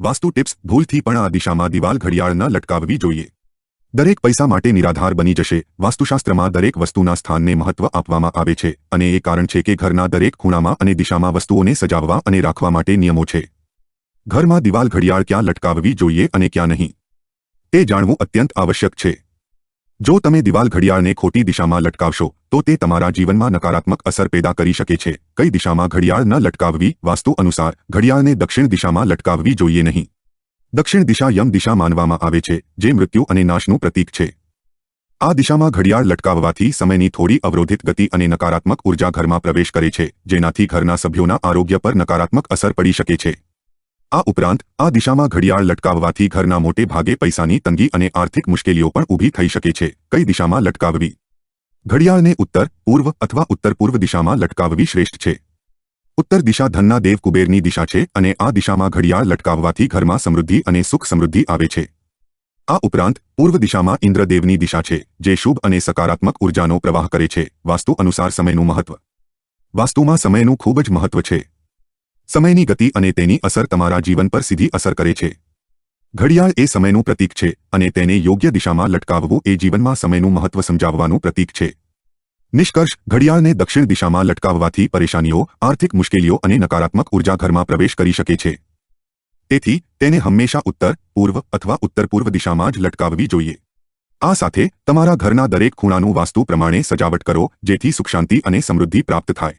Vastu tips, ભૂલથી પણ આ દિશામાં દિવાલ ઘડિયાળ ન લટકાવવી જોઈએ. દરેક પૈસા માટે નિરાધાર બની જશે. વાસ્તુશાસ્ત્રમાં દરેક વસ્તુના સ્થાનને મહત્વ આપવામાં આવે છે અને એ કારણ છે કે ઘરના દરેક ખૂણામાં અને દિશામાં વસ્તુઓને સજાવવા અને રાખવા માટે નિયમો છે. ઘરમાં દિવાલ ઘડિયાળ ક્યાં લટકાવવી જોઈએ અને ક્યાં નહીં? તે જાણવું અત્યંત આવશ્યક છે. જો તમે દિવાલ ઘડિયાળને ખોટી દિશામાં લટકાવશો, તો તે તમારા જીવનમાં નકારાત્મક અસર પેદા કરી શકે છે. કઈ દિશામાં ઘડિયાળ ન લટકાવવી, વાસ્તુ અનુસાર ઘડિયાળને દક્ષિણ દિશામાં લટકાવવી જોઈએ નહીં. દક્ષિણ દિશા યમ દિશા માનવામાં આવે છે, જે મૃત્યુ અને નાશનું પ્રતીક છે. આ દિશામાં ઘડિયાળ લટકાવવાથી સમયની થોડી અવરોધિત ગતિ અને નકારાત્મક ઊર્જા ઘરમાં પ્રવેશ કરે છે, જેનાથી ઘરના સભ્યોના આરોગ્ય પર નકારાત્મક અસર પડી શકે છે. આ ઉપરાંત, આ દિશામાં ઘડિયાળ લટકાવવાથી ઘરના મોટે ભાગે પૈસાની તંગી અને આર્થિક મુશ્કેલીઓ પણ ઊભી થઈ શકે છે. કઈ દિશામાં લટકાવવી? ઘડિયાળને ઉત્તર, પૂર્વ અથવા ઉત્તર પૂર્વ દિશામાં લટકાવવી શ્રેષ્ઠ છે. ઉત્તર દિશા ધનના દેવ કુબેરની દિશા છે અને આ દિશામાં ઘડિયાળ લટકાવવાથી ઘરમાં સમૃદ્ધિ અને સુખ સમૃદ્ધિ આવે છે. આ ઉપરાંત, પૂર્વ દિશામાં ઇન્દ્રદેવની દિશા છે, જે શુભ અને સકારાત્મક ઉર્જાનો પ્રવાહ કરે છે. વાસ્તુ અનુસાર સમયનું મહત્વ. વાસ્તુમાં સમયનું ખૂબ જ મહત્વ છે. સમયની ગતિ અને તેની અસર તમારા જીવન પર સીધી અસર કરે છે. ઘડિયાળ એ સમયનું પ્રતીક છે અને તેને યોગ્ય દિશામાં લટકાવવું એ જીવનમાં સમયનું મહત્વ સમજાવવાનું પ્રતીક છે. નિષ્કર્ષ, ઘડિયાળને દક્ષિણ દિશામાં લટકાવવાથી પરેશાનીઓ, આર્થિક મુશ્કેલીઓ અને નકારાત્મક ઊર્જા ઘરમાં પ્રવેશ કરી શકે છે. તેથી, તેને હંમેશા ઉત્તર, પૂર્વ અથવા ઉત્તર પૂર્વ દિશામાં જ લટકાવવી જોઈએ. આ સાથે, તમારા ઘરના દરેક ખૂણાનું વાસ્તુ પ્રમાણે સજાવટ કરો, જેથી સુખ શાંતિ અને સમૃદ્ધિ પ્રાપ્ત થાય.